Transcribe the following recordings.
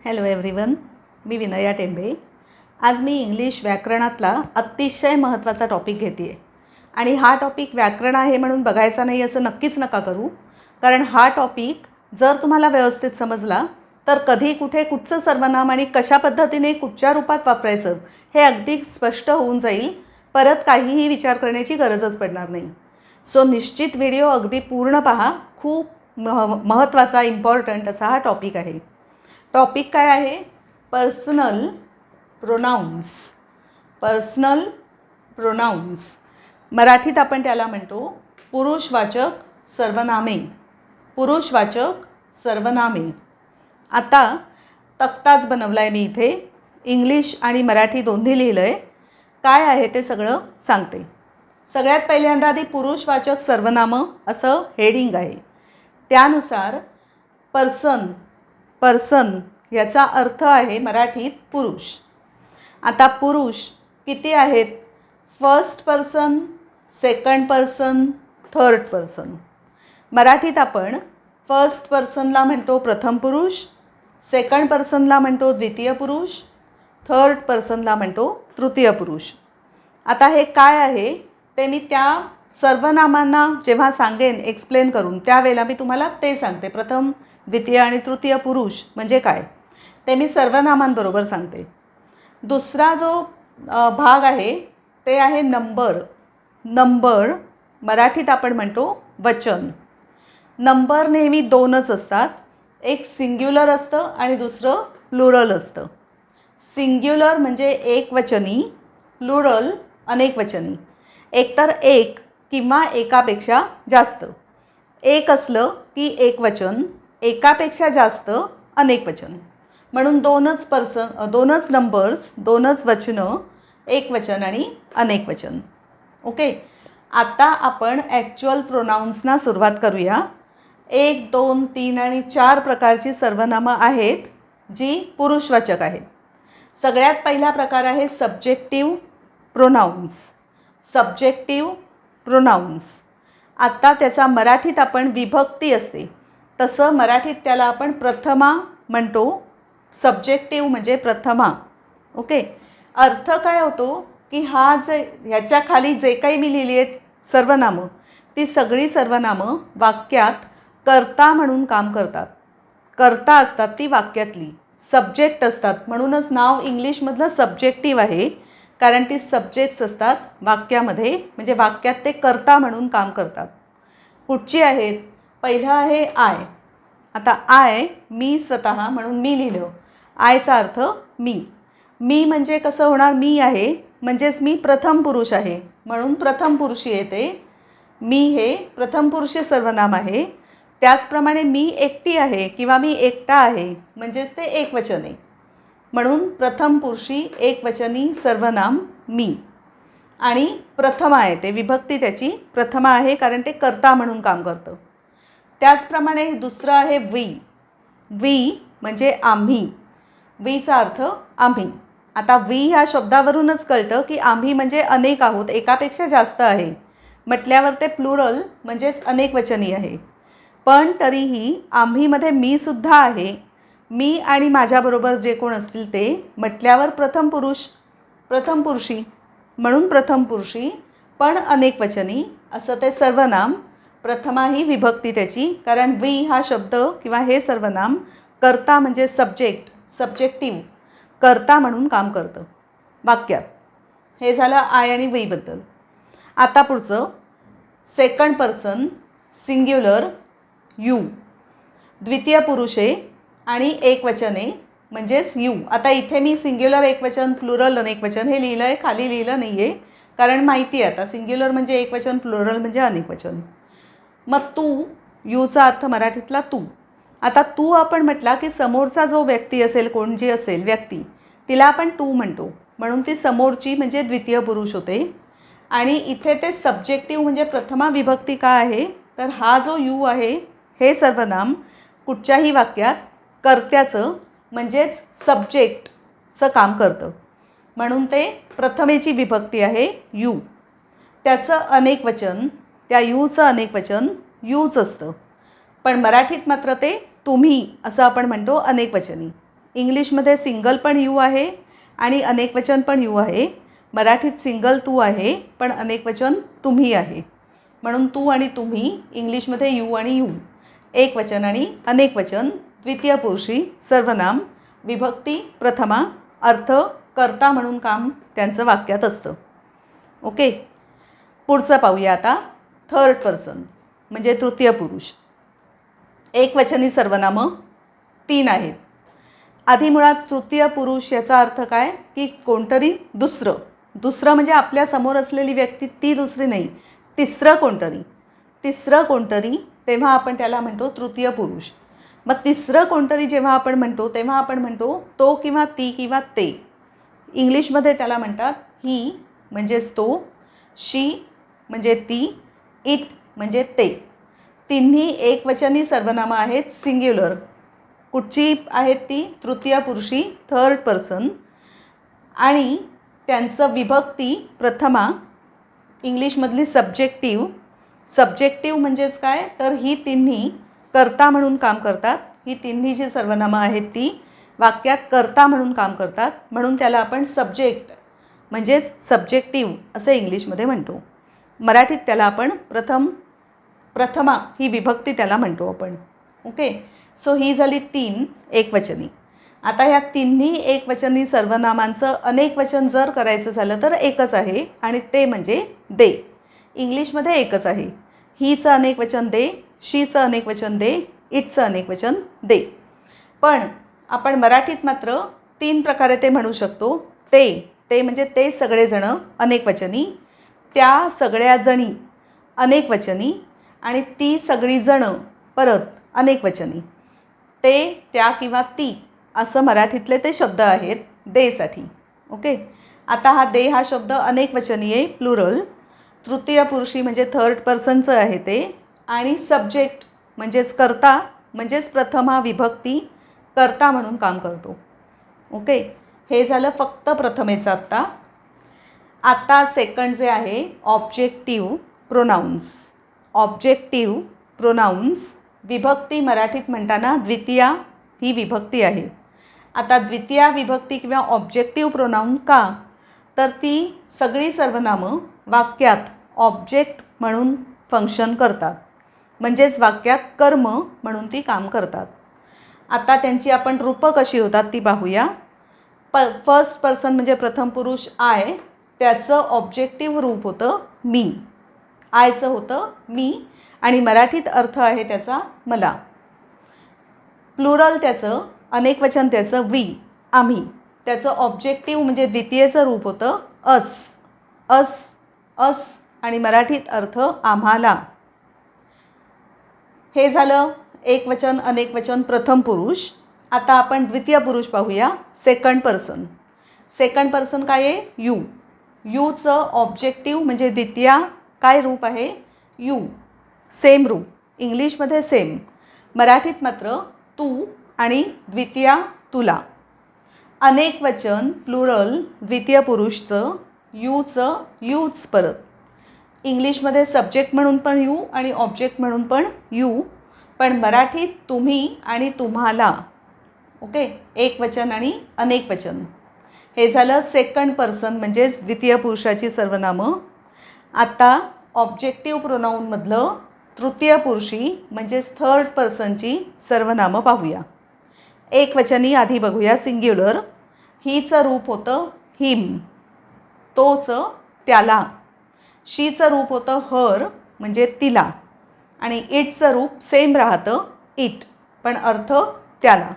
Hello everyone मी विनया टेंबे. आज मी इंग्लिश व्याकरणातला अतिशय महत्त्वाचा टॉपिक घेते आहे आणि हा टॉपिक व्याकरण आहे म्हणून बघायचा नाही असं नक्कीच नका करू. कारण हा टॉपिक जर तुम्हाला व्यवस्थित समजला तर कधी कुठे कुठचं सर्वनाम आणि कशा पद्धतीने कुठच्या रूपात वापरायचं हे अगदी स्पष्ट होऊन जाईल. परत काहीही विचार करण्याची गरजच पडणार नाही. सो निश्चित व्हिडिओ अगदी पूर्ण पहा. खूप मह महत्त्वाचा इम्पॉर्टंट असा हा टॉपिक आहे. टॉपिक काय आहे? पर्सनल प्रोनाऊन्स पर्सनल प्रोनाऊन्स मराठीत आपण त्याला म्हणतो पुरुषवाचक सर्वनामे. पुरुषवाचक सर्वनामे. आता तक्ताच बनवला आहे मी इथे. इंग्लिश आणि मराठी दोन्ही लिहिलं आहे काय आहे ते सगळं सांगते. सगळ्यात पहिल्यांदा आधी पुरुषवाचक सर्वनामं असं हेडिंग आहे. त्यानुसार पर्सन पर्सन याचा अर्थ आहे मराठीत पुरुष. आता पुरुष किती आहेत? First person second person third person मराठीत आपण फर्स्ट पर्सनला म्हणतो प्रथम पुरुष सेकंड पर्सनला म्हणतो द्वितीय पुरुष थर्ड पर्सनला म्हणतो तृतीय पुरुष. आता हे काय आहे? ते मी त्या सर्वनामांना जेव्हा सांगेन एक्सप्लेन करून त्यावेळेला मी तुम्हाला ते सांगते. प्रथम द्वितीय आणि तृतीय पुरुष म्हणजे काय? ते मी सर्वनामांबरोबर सांगते. दुसरा जो भाग आहे ते आहे नंबर. नंबर मराठीत आपण म्हणतो वचन. नंबर नेहमी दोनच असतात. एक सिंग्युलर असतं आणि दुसरं लुरल असतं. सिंग्युलर म्हणजे एक वचनी लुरल अनेक वचनी एकतर एक किंवा एकापेक्षा जास्त. एक असलं की एक वचन एकापेक्षा जास्त अनेक वचन. म्हणून दोनच पर्सन दोनच नंबर्स दोनच वचनं एक वचन आणि अनेक वचन. ओके आता आपण ॲक्च्युअल प्रोनाऊन्सना सुरुवात करूया. एक दोन तीन आणि चार प्रकारची सर्वनामं आहेत जी पुरुषवाचक आहेत. सगळ्यात पहिला प्रकार आहे सब्जेक्टिव्ह प्रोनाऊन्स सब्जेक्टिव्ह प्रोनाऊन्स आत्ता त्याचा मराठीत आपण विभक्ती असते. तसं मराठीत त्याला आपण प्रथमा म्हणतो. सब्जेक्टिव्ह म्हणजे प्रथमा. ओके? अर्थ काय होतो की हा जे ह्याच्या खाली जे काही मी लिहिली आहेत सर्वनामं ती सगळी सर्वनामं वाक्यात कर्ता म्हणून काम करतात. कर्ता असतात ती वाक्यातली. सब्जेक्ट असतात. म्हणूनच नाव इंग्लिशमधलं सब्जेक्टिव्ह आहे. कारण ती सब्जेक्ट्स असतात वाक्यामध्ये. म्हणजे वाक्यात ते कर्ता म्हणून काम करतात. कुठची आहेत? पहिलं आहे आय आता आय मी स्वतः म्हणून मी लिहिलं. आयचा अर्थ मी. मी म्हणजे कसं होणार? मी आहे. म्हणजेच मी प्रथम पुरुष आहे. म्हणून प्रथम पुरुषी येते. मी हे प्रथम पुरुषी सर्वनाम आहे. त्याचप्रमाणे मी एकटी आहे किंवा मी एकटा आहे. म्हणजेच ते एकवचन. आहे म्हणून प्रथम पुरुषी एकवचनी सर्वनाम मी. आणि प्रथमा आहे ते विभक्ती त्याची प्रथमा आहे कारण ते कर्ता म्हणून काम करतं. त्याचप्रमाणे दुसरं आहे वी. वी म्हणजे आम्ही. वीचा अर्थ आम्ही. आता वी ह्या शब्दावरूनच कळतं की आम्ही म्हणजे अनेक आहोत एकापेक्षा जास्त आहे. म्हटल्यावर ते प्लुरल म्हणजेच अनेक वचनी आहे. पण तरीही आम्हीमध्ये मी सुद्धा आहे. मी आणि माझ्याबरोबर जे कोण असतील ते म्हटल्यावर प्रथम पुरुष प्रथम पुरुषी म्हणून प्रथम पुरुषी पण अनेक वचनी असं ते सर्वनाम प्रथमा ही विभक्ती त्याची. कारण वी हा शब्द किंवा हे सर्वनाम कर्ता म्हणजे सब्जेक्ट सब्जेक्टिव्ह कर्ता म्हणून काम करतं. वाक्यात. हे झालं आय आणि वीबद्दल आता पुढचं. सेकंड पर्सन सिंग्युलर यू द्वितीय पुरुष आहे आणि एकवचने म्हणजेच यू आता इथे मी सिंग्युलर एकवचन प्लुरल अनेकवचन हे लिहिलं आहे खाली लिहिलं नाही आहे कारण माहिती आहे आता. सिंग्युलर म्हणजे एकवचन प्लुरल म्हणजे अनेकवचन. मग तू यूचा अर्थ मराठीतला तू. आता तू आपण म्हटला की समोरचा जो व्यक्ती असेल कोण जी असेल व्यक्ती तिला आपण तू म्हणतो. म्हणून ती समोरची म्हणजे द्वितीय पुरुष होते. आणि इथे ते सब्जेक्टिव्ह म्हणजे प्रथमा विभक्ती का आहे? तर हा जो यू आहे हे सर्वनाम कुठच्याही वाक्यात कर्त्याचं म्हणजेच सब्जेक्टचं काम करतं. म्हणून ते प्रथमेची विभक्ती आहे यू. त्याचं अनेक वचन त्या यूचं अनेक वचन यूच असतं. पण मराठीत मात्र ते तुम्ही असं आपण म्हणतो अनेक वचनी. इंग्लिशमध्ये सिंगल पण यू आहे आणि अनेक वचन पण यू आहे. मराठीत सिंगल तू आहे पण अनेक वचन तुम्ही आहे. म्हणून तू आणि तुम्ही इंग्लिशमध्ये यू आणि यू. एकवचन आणि अनेक वचन द्वितीय पुरुषी सर्वनाम विभक्ती प्रथमा अर्थ कर्ता म्हणून काम त्यांचं वाक्यात असतं. ओके? पुढचं पाहूया आता. थर्ड पर्सन म्हणजे तृतीय पुरुष. एकवचनी सर्वनामं तीन आहेत. आधी मुळात तृतीय पुरुष याचा अर्थ काय? की कोणतरी दुसरं. दुसरं म्हणजे आपल्यासमोर असलेली व्यक्ती ती दुसरी नाही. तिसरं कोणतरी. तिसरं कोणतरी तेव्हा आपण त्याला म्हणतो तृतीय पुरुष. मग तिसरं कोणतरी जेव्हा आपण म्हणतो तेव्हा आपण म्हणतो तो किंवा ती किंवा ते. इंग्लिशमध्ये त्याला म्हणतात ही म्हणजेच तो शी म्हणजे ती इट म्हणजे ते. तिन्ही एकवचनी सर्वनामं आहेत सिंग्युलर कुठची आहेत ती? तृतीय पुरुषी थर्ड पर्सन आणि त्यांचं विभक्ती प्रथमा इंग्लिशमधली सब्जेक्टिव्ह सब्जेक्टिव्ह म्हणजेच काय? तर ही तिन्ही कर्ता म्हणून काम करतात. ही तिन्ही जी सर्वनामं आहेत ती वाक्यात कर्ता म्हणून काम करतात. म्हणून त्याला आपण सब्जेक्ट म्हणजेच सब्जेक्टिव्ह असं इंग्लिशमध्ये म्हणतो. मराठीत त्याला आपण प्रथम प्रथमा ही विभक्ती त्याला म्हणतो आपण. ओके सो ही झाली तीन एकवचनी. आता ह्या तिन्ही एकवचनी सर्वनामांचं अनेक वचन जर करायचं झालं तर एकच आहे आणि ते म्हणजे दे. इंग्लिशमध्ये एकच आहे. हीचं अनेक वचन दे शीचं अनेक वचन दे इटचं अनेक वचन दे. पण आपण मराठीत मात्र तीन प्रकारे ते म्हणू शकतो. ते ते म्हणजे ते सगळेजणं अनेकवचनी त्या सगळ्या जणी अनेकवचनी आणि ती सगळीजणं परत अनेक वचनी. ते त्या किंवा ती असं मराठीतले ते शब्द आहेत देसाठी. ओके? आता हा दे हा शब्द अनेक वचनी आहे प्लुरल तृतीय पुरुषी म्हणजे थर्ड पर्सनचं आहे ते. आणि सब्जेक्ट म्हणजेच कर्ता म्हणजेच प्रथमा विभक्ती कर्ता म्हणून काम करतो. ओके? हे झालं फक्त प्रथमेचं आत्ता. आता सेकंड जे आहे ऑब्जेक्टिव्ह प्रोनाऊन्स ऑब्जेक्टिव्ह प्रोनाऊन्स विभक्ती मराठीत म्हणताना द्वितीया ही विभक्ती आहे. आता द्वितीया विभक्ती किंवा ऑब्जेक्टिव्ह प्रोनाऊन का? तर ती सगळी सर्वनामं वाक्यात ऑब्जेक्ट म्हणून फंक्शन करतात. म्हणजेच वाक्यात कर्म म्हणून ती काम करतात. आता त्यांची आपण रूपं कशी होतात ती पाहूया. प फर्स्ट पर्सन म्हणजे प्रथम पुरुष आय त्याचं ऑब्जेक्टिव्ह रूप होतं मी. आयचं होतं मी आणि मराठीत अर्थ आहे त्याचा मला. प्लुरल त्याचं अनेकवचन त्याचं वी आम्ही. त्याचं ऑब्जेक्टिव्ह म्हणजे द्वितीयचं रूप होतं अस अस अस आणि मराठीत अर्थ आम्हाला. हे झालं एकवचन अनेकवचन प्रथम पुरुष. आता आपण द्वितीय पुरुष पाहूया सेकंड पर्सन सेकंड पर्सन काय आहे? यू यूचं ऑब्जेक्टिव्ह म्हणजे द्वितीया काय रूप आहे? यू. सेम रूप. इंग्लिशमध्ये सेम मराठीत मात्र तू आणि द्वितीया तुला. अनेक वचन प्लुरल द्वितीय पुरुषचं यूचं यूच परत. इंग्लिशमध्ये सब्जेक्ट म्हणून पण यू आणि ऑब्जेक्ट म्हणून पण यू. पण मराठीत तुम्ही आणि तुम्हाला. ओके एक वचन आणि अनेक वचन. हे झालं सेकंड पर्सन म्हणजेच द्वितीय पुरुषाची सर्वनामं. आता ऑब्जेक्टिव्ह प्रोनाऊनमधलं तृतीय पुरुषी म्हणजेच थर्ड पर्सनची सर्वनामं पाहूया. एक वचनी आधी बघूया सिंग्युलर हीचं रूप होतं हिम तोचं त्याला. शीचं रूप होतं हर म्हणजे तिला. आणि इटचं रूप सेम राहतं इट पण अर्थ त्याला.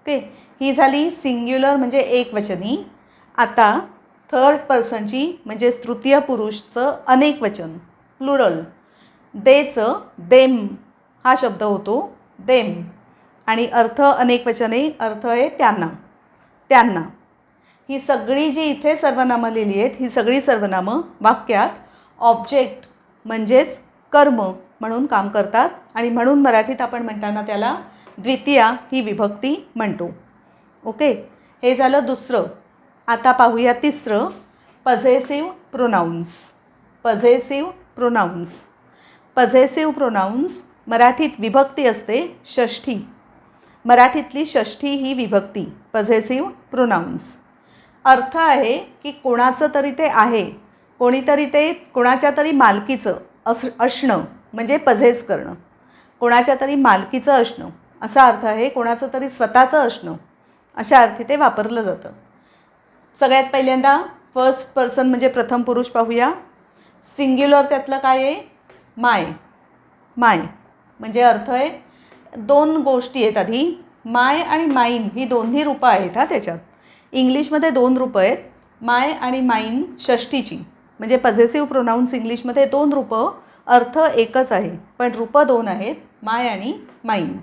ओके ही झाली सिंग्युलर म्हणजे एकवचनी. आता थर्ड पर्सनची म्हणजेच तृतीय पुरुषचं अनेक वचन प्लुरल देचं देम हा शब्द होतो देम. आणि अर्थ अनेक वचने अर्थ आहे त्यांना त्यांना. ही सगळी जी इथे सर्वनामं लिहिली आहेत ही सगळी सर्वनामं वाक्यात ऑब्जेक्ट म्हणजेच कर्म म्हणून काम करतात. आणि म्हणून मराठीत आपण म्हणताना त्याला द्वितीया ही विभक्ती म्हणतो. ओके? हे झालं दुसरं. आता पाहूया तिसरं. Possessive pronouns possessive pronouns possessive pronouns मराठीत विभक्ती असते षष्ठी. मराठीतली षष्ठी ही विभक्ती पझेसिव्ह प्रोनाऊन्स अर्थ आहे की कोणाचं तरी ते आहे. कोणीतरी ते कोणाच्या तरी मालकीचं अस असणं म्हणजे पझेस करणं. कोणाच्या तरी मालकीचं असणं. असा अर्थ आहे कोणाचं तरी स्वतःचं असणं. अशा अर्थी ते वापरलं जातं. सगळ्यात पहिल्यांदा फर्स्ट पर्सन म्हणजे प्रथम पुरुष पाहूया. सिंग्युलर त्यातलं काय आहे? माय. माय. म्हणजे अर्थ आहे दोन गोष्टी आहेत आधी. माय आणि माईन ही दोन्ही रूपं आहेत हा त्याच्यात. इंग्लिशमध्ये दोन रूपं आहेत माय आणि माईन षष्टीची म्हणजे पझेसिव्ह प्रोनाऊन्स इंग्लिशमध्ये दोन रूपं अर्थ एकच आहे पण रूपं दोन आहेत माय आणि माईन.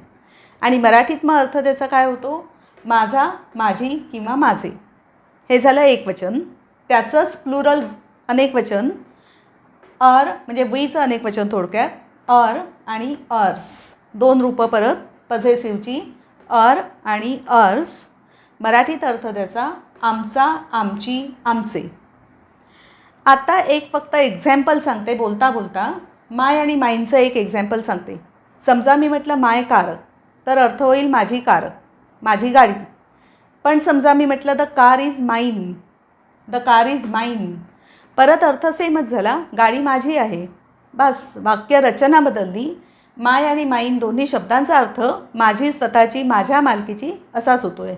आणि मराठीत मग अर्थ त्याचा काय होतो? माझा माझी किंवा माझे. हे झालं एक वचन. त्याचंच प्लुरल अनेक वचन. अर म्हणजे वीचं अनेक वचन थोडक्यात. अर आणि अर्स. दोन रूपं परत. पझेसिव्हची अर आणि अर्स. मराठीत अर्थ त्याचा आमचा आमची आमचे. आता एक फक्त एक्झॅम्पल सांगते बोलता बोलता. माय आणि माईंचं एक एक्झॅम्पल सांगते. समजा मी म्हटलं माय कार तर अर्थ होईल माझी कार माझी गाडी. पण समजा मी म्हटलं the car is mine the car is mine परत अर्थ सेमच झाला. गाडी माझी आहे. बस वाक्य रचना बदलली. माय आणि माईन दोन्ही शब्दांचा अर्थ माझी स्वतःची माझ्या मालकीची असाच होतो आहे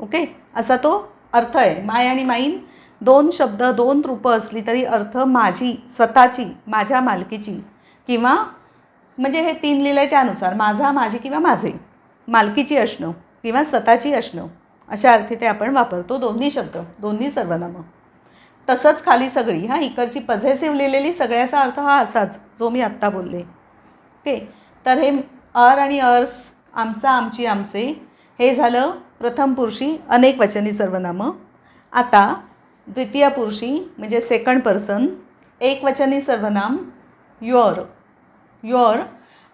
ओके असा तो अर्थ आहे. माय आणि माईन दोन शब्द दोन रूपं असली तरी अर्थ माझी स्वतःची माझ्या मालकीची किंवा म्हणजे हे तीन लिहिलं आहे त्यानुसार. माझा माझी किंवा माझे. मालकीची असणं. किंवा स्वतःची असणं अशा अर्थी ते आपण वापरतो दोन्ही शब्द दोन्ही सर्वनामं. तसंच खाली सगळी हां इकडची पझेसिव्ह लिहिलेली सगळ्याचा अर्थ हा असाच जो मी आत्ता बोलले. ओके? तर हे अर आणि अर्स आमचा आमची आमचे हे झालं प्रथम पुरुषी अनेक वचनी सर्वनामं. आता द्वितीय पुरुषी म्हणजे सेकंड पर्सन एक वचनी सर्वनाम युअर युअर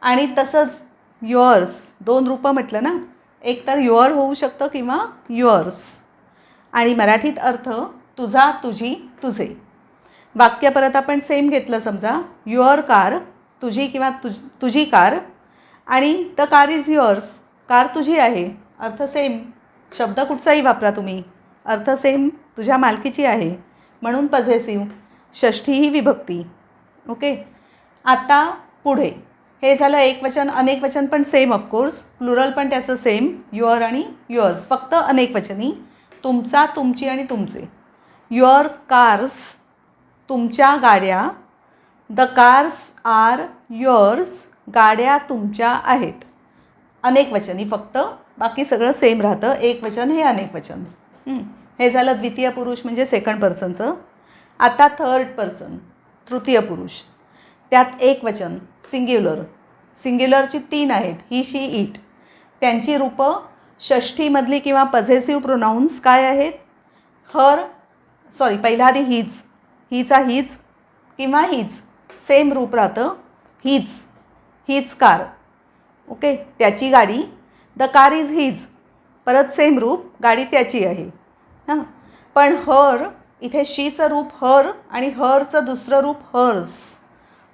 आणि तसंच युअर्स दोन रूपं म्हटलं ना? एक तर युअर होऊ शकतं किंवा युअर्स आणि मराठीत अर्थ तुझा तुझी तुझे. वाक्य परत आपण सेम घेतलं समजा. युअर कार तुझी किंवा तुझ तुझी कार आणि the car is yours car तुझी आहे. अर्थ सेम शब्द कुठचाही वापरा तुम्ही. अर्थ सेम तुझ्या मालकीची आहे. म्हणून पझेसिव्ह षष्ठी ही विभक्ती. ओके आता पुढे. हे झालं एक वचन अनेक वचन पण सेम ऑफकोर्स प्लुरल पण त्याचं सेम युअर आणि युअर्स फक्त अनेक वचनी. तुमचा तुमची आणि तुमचे. युअर कार्स तुमच्या गाड्या. द कार्स आर युअर्स गाड्या तुमच्या आहेत. अनेक वचनी फक्त. बाकी सगळं सेम राहतं. एक वचन हे अनेक वचन. हे झालं द्वितीय पुरुष म्हणजे सेकंड पर्सनचं आता थर्ड पर्सन तृतीय पुरुष. त्यात एक वचन सिंग्युलर सिंग्युलरची तीन आहेत ही शी इट त्यांची रूपं षष्ठीमधली किंवा पझेसिव्ह प्रोनाऊन्स काय आहेत? हर सॉरी पहिला आधी हीच हीचा हीच किंवा हीच सेम रूप राहतं हीच हीच कार ओके त्याची गाडी द कार इज हीज परत सेम रूप गाडी त्याची आहे. हां? पण हर इथे शीचं रूप हर आणि हरचं दुसरं रूप हर्स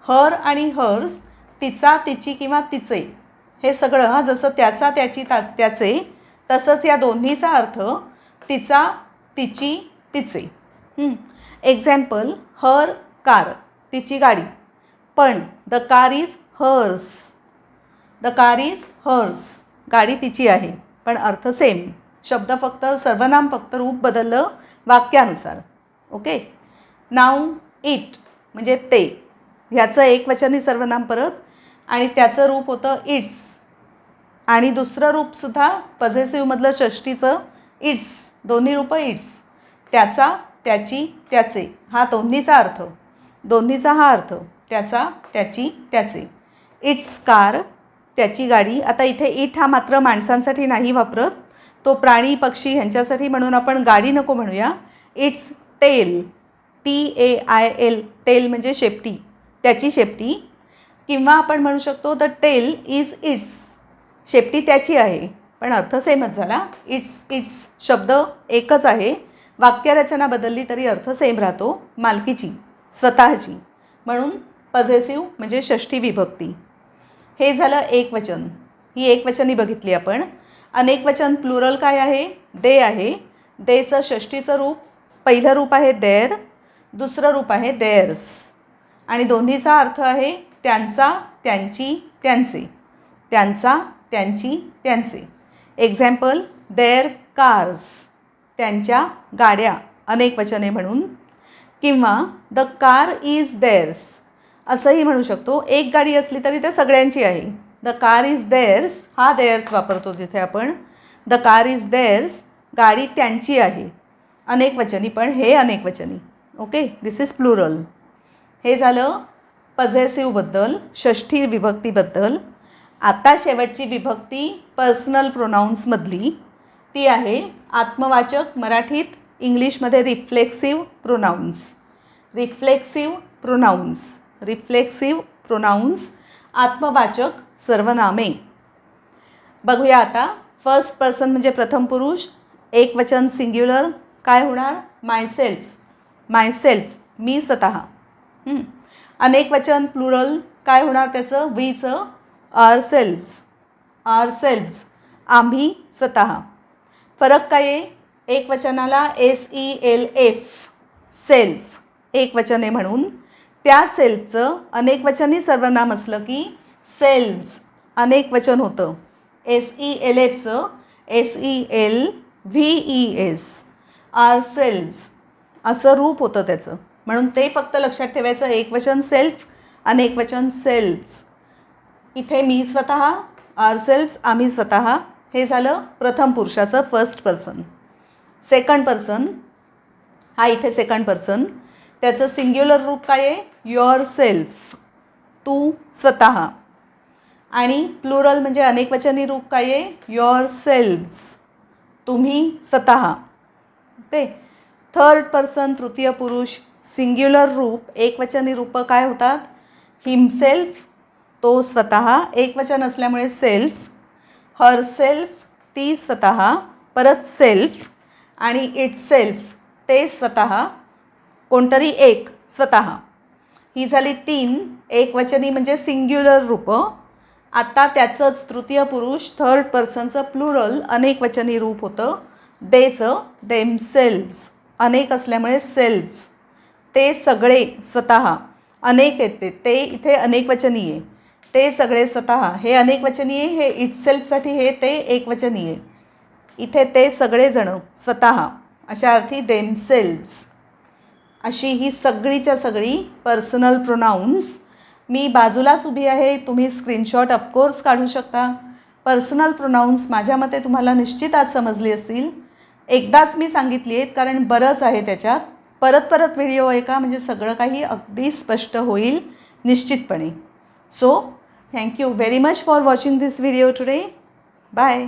हर आणि हर्स तिचा तिची किंवा तिचे. हे सगळं हा जसं त्याचा त्याची ता त्याचे तसंच या दोन्हीचा अर्थ तिचा तिची तिचे. एक्झाम्पल हर कार तिची गाडी. पण the car is hers the car is hers गाडी तिची आहे. पण अर्थ सेम शब्द फक्त सर्वनाम फक्त रूप बदललं वाक्यानुसार. ओके नाव इट म्हणजे ते. ह्याचं एक वचनी सर्वनाम परत. आणि त्याचं रूप होतं इट्स आणि दुसरं रूपसुद्धा पझेसिव्हमधलं षष्टीचं इट्स दोन्ही रूपं इट्स त्याचा त्याची त्याचे. हा दोन्हीचा अर्थ. दोन्हीचा हा अर्थ. त्याचा त्याची त्याचे. इट्स कार त्याची गाडी. आता इथे इट हा मात्र माणसांसाठी नाही वापरत. तो प्राणी पक्षी ह्यांच्यासाठी म्हणून आपण गाडी नको म्हणूया. Its tail T A I L tail म्हणजे शेपटी. त्याची शेपटी. किंवा आपण म्हणू शकतो द टेल इज इट्स शेपटी त्याची आहे. पण अर्थ सेमच झाला. इट्स इट्स शब्द एकच आहे. वाक्यरचना बदलली तरी अर्थ सेम राहतो. मालकीची स्वतःची. म्हणून पझेसिव्ह म्हणजे षष्ठी विभक्ती. हे झालं एक वचन. ही एक वचनी बघितली आपण. अनेक वचन प्लुरल काय आहे? दे आहे. देचं षष्टीचं रूप पहिलं रूप आहे देर दुसरं रूप आहे देअर्स आणि दोन्हीचा अर्थ आहे त्यांचा त्यांची त्यांचे. त्यांचा त्यांची त्यांचे. एक्झाम्पल देअर कार्स त्यांच्या गाड्या. अनेक वचने म्हणून. किंवा द कार इज देअर्स असंही म्हणू शकतो. एक गाडी असली तरी ते सगळ्यांची आहे. द कार इज देअर्स हा देअर्स वापरतो तिथे आपण. द कार इज देअर्स गाडी त्यांची आहे. अनेक वचनी पण हे अनेक वचनी. ओके दिस इज प्लुरल हे झालं पझेसिव्हबद्दल षष्ठी विभक्तीबद्दल. आता शेवटची विभक्ती पर्सनल प्रोनाऊन्समधली ती आहे आत्मवाचक मराठीत इंग्लिशमध्ये reflexive pronouns reflexive pronouns reflexive pronouns आत्मवाचक सर्वनामे. बघूया आता फर्स्ट पर्सन म्हणजे प्रथम पुरुष एक वचन सिंग्युलर काय होणार? मायसेल्फ मायसेल्फ मी स्वतः. अनेक वचन प्लुरल काय होणार त्याचं? वीचं आर सेल्फ्स आर सेल्फ्स आम्ही स्वतः. फरक काय आहे? एक वचनाला S E L F self एक वचने म्हणून. त्या सेल्फचं अनेक वचनही सर्वनाम असलं की सेल्फ्स अनेक वचन होतं. S E L एफचं S E L V E S R selves असं रूप होतं त्याचं. म्हणून ते फक्त लक्षात ठेवायचं एक वचन सेल्फ अनेक वचन सेल्फ्स इथे मी स्वतः आर सेल्फ्स आम्ही स्वतः हे झालं प्रथम पुरुषाचं फर्स्ट पर्सन सेकंड पर्सन हा इथे सेकंड पर्सन त्याचं सिंग्युलर रूप काय आहे? युअर सेल्फ तू स्वतः. आणि प्लुरल म्हणजे अनेकवचनी रूप काय आहे? युअर सेल्फ्स तुम्ही स्वतः. ते थर्ड पर्सन तृतीय पुरुष सिंग्युलर रूप एकवचनी रूपं काय होतात? हिमसेल्फ तो स्वतः एकवचन असल्यामुळे सेल्फ हर सेल्फ ती स्वतः परत सेल्फ आणि इट सेल्फ ते स्वतः कोणतरी एक स्वतः. ही झाली तीन एकवचनी म्हणजे सिंग्युलर रूपं. आता त्याचंच तृतीय पुरुष थर्ड पर्सनचं प्लुरल अनेकवचनी रूप होतं. देचं देम सेल्व्स अनेक असल्यामुळे सेल्व्स ते सगळे स्वतः अनेक आहेत ते. ते इथे अनेकवचनी आहे ते सगळे स्वतः. हे अनेकवचनी आहे हे इटसेल्फसाठी हे ते एकवचनी आहे इथे ते सगळेजणं स्वतः. अशा अर्थी देमसेल्व्स अशी ही सगळीच्या सगळी पर्सनल प्रोनाऊन्स मी बाजूलाच उभी आहे. तुम्ही स्क्रीनशॉट ऑफकोर्स काढू शकता. पर्सनल प्रोनाऊन्स माझ्या मते तुम्हाला निश्चित आज समजली असतील. एकदाच मी सांगितली आहेत कारण बरंच आहे त्याच्यात. परत परत व्हिडिओ आहे का? म्हणजे सगळं काही अगदी स्पष्ट होईल निश्चितपणे. So thank you very much for watching this video today bye